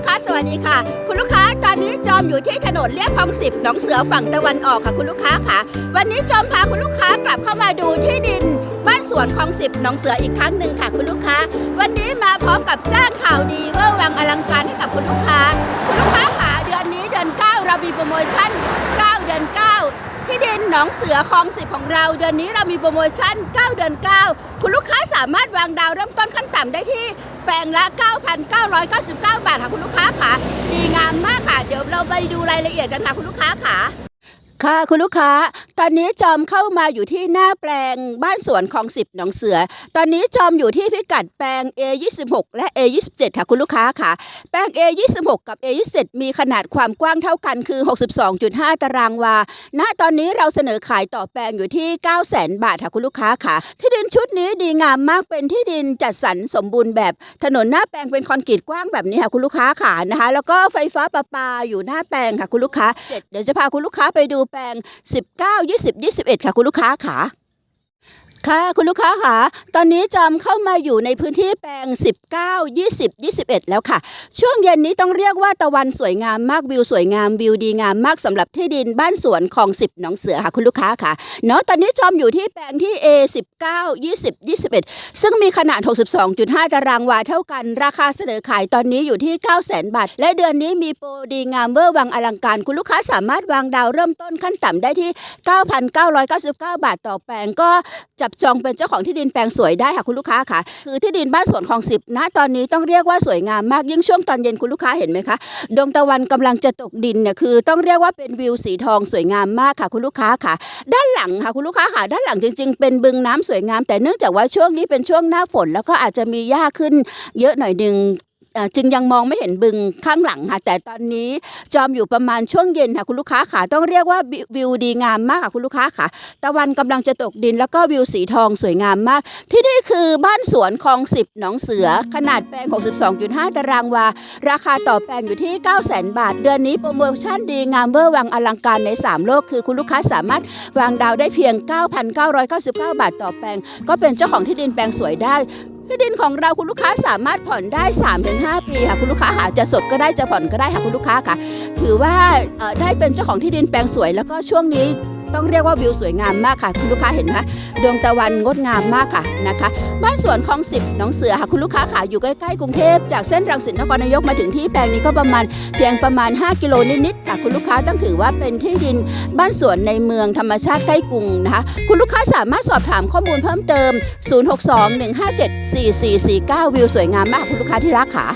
กค้าสวัสดีค่ะ คุณลูกค้าตอนนี้จอมอยู่ที่ถนนเลียบคลองสิบหนองเสือฝั่งตะวันออกค่ะคุณลูกค้าค่ะ วันนี้จอมพาคุณลูกค้ากลับเข้ามาดูที่ดิน บ้านสวนคลองสิบหนองเสืออีกครั้งหนึ่งค่ะคุณลูกค้า วันนี้มาพร้อมกับจ้างข่าวดีเวอร์วังอลังการให้กับคุณลูกค้า คุณลูกค้าค่ะเดือนนี้เดือนเก้าเรามีโปรโมชั่น9เดือน9ที่ดินหนองเสือคลองสิบของเรา เดือนนี้เรามีโปรโมชั่น 9 เดือน 9 คุณลูกค้าสามารถวางดาวเริ่มต้นขั้นต่ำได้ที่ แปลงละ 9,999 บาทค่ะคุณลูกค้าค่ะดีงามมากค่ะ เดี๋ยวเราไปดูรายละเอียดกันค่ะคุณลูกค้าค่ะ ค่ะคุณลูกค้า ตอนนี้จอมเข้ามาอยู่ที่หน้าแปลงบ้านสวนคลองสิบหนองเสือ ตอนนี้จอมอยู่ที่พิกัดแปลง A26 และ A27 ค่ะคุณลูกค้าค่ะ แปลง A26 กับ A27 มีขนาดความกว้างเท่ากันคือ 62.5 ตารางวา ณ ตอนนี้เราเสนอขายต่อแปลงอยู่ที่ 900,000 บาทค่ะคุณลูกค้าค่ะ ที่ดินชุดนี้ดีงามมากเป็นที่ดินจัดสรรสมบูรณ์แบบ ถนนหน้าแปลงเป็นคอนกรีตกว้างแบบนี้ค่ะคุณลูกค้าค่ะนะคะ แล้วก็ไฟฟ้าประปาอยู่หน้าแปลงค่ะคุณลูกค้า เดี๋ยวจะพาคุณลูกค้าไปดูแปลง 19 20 21 ค่ะคุณลูกค้าค่ะ ค่ะคุณลูกค้าค่ะตอนนี้จอมเข้ามาอยู่ในพื้นที่แปลง 19 20 21 แล้วค่ะ ช่วงเย็นนี้ต้องเรียกว่าตะวันสวยงามมากวิวสวยงามวิวดีงามมากสำหรับที่ดินบ้านสวนของ10หนองเสือค่ะคุณลูกค้าค่ะเนาะตอนนี้จอมอยู่ที่แปลงที่ A 19 20 21 ซึ่งมีขนาด 62.5 ตารางวาเท่ากัน ราคาเสนอขายตอนนี้อยู่ที่ 900,000บาท และเดือนนี้มีโปรดีงามเวอร์วังอลังการ คุณลูกค้าสามารถวางดาวเริ่มต้นขั้นต่ำได้ที่ 9,999 บาทต่อแปลงก็จับจองเป็นเจ้าของที่ดินแปลงสวยได้ค่ะคุณลูกค้าค่ะคือที่ดินบ้านสวนของสิบณตอนนี้ต้องเรียกว่าสวยงามมากยิ่งช่วงตอนเย็นคุณลูกค้าเห็นไหมคะดวงตะวันกำลังจะตกดินเนี่ยคือต้องเรียกว่าเป็นวิวสีทองสวยงามมากค่ะคุณลูกค้าค่ะ ด้านหลังค่ะคุณลูกค้าค่ะ ด้านหลังจริง ๆ เป็นบึงน้ำสวยงาม แต่เนื่องจากว่าช่วงนี้เป็นช่วงหน้าฝน แล้วก็อาจจะมีหญ้าขึ้นเยอะหน่อยหนึ่ง จึงยังมองไม่เห็นบึงข้างหลังค่ะแต่ตอนนี้จอมอยู่ประมาณช่วงเย็นค่ะคุณลูกค้าค่ะต้องเรียกว่าวิวดีงามมากค่ะคุณลูกค้าค่ะ ตะวันกำลังจะตกดินแล้วก็วิวสีทองสวยงามมาก ที่นี่คือบ้านสวนคลองสิบหนองเสือ ขนาดแปลง 62.5 ตารางวา ราคาต่อแปลงอยู่ที่900,000 บาท เดือนนี้โปรโมชั่นดีงามเวอร์วังอลังการใน 3 โลก คือคุณลูกค้าสามารถวางดาวได้เพียง 9,999 บาทต่อแปลง ก็เป็นเจ้าของที่ดินแปลงสวยได้ ที่ดินของเราคุณลูกค้าสามารถผ่อนได้ 3-5 ปีค่ะคุณลูกค้าหาจะสดก็ได้จะผ่อนก็ได้ค่ะคุณลูกค้าค่ะ ถือว่าได้เป็นเจ้าของที่ดินแปลงสวย แล้วก็ช่วงนี้ ต้องเรียกว่าวิวสวยงามมากค่ะคุณลูกค้าเห็นไหมดวงตะวันงดงามมากค่ะนะคะ บ้านสวนคลองสิบหนองเสือค่ะคุณลูกค้าค่ะอยู่ใกล้ๆกรุงเทพจากเส้นรังสิตนครนายกมาถึงที่แปลงนี้ก็ประมาณเพียงประมาณ 5 กิโลนิดๆค่ะคุณลูกค้าต้องถือว่าเป็นที่ดินบ้านสวนในเมืองธรรมชาติใกล้กรุงนะคะคุณลูกค้าสามารถสอบถามข้อมูลเพิ่มเติม 062-157-4449 วิวสวยงามมากคุณลูกค้าที่รักค่ะ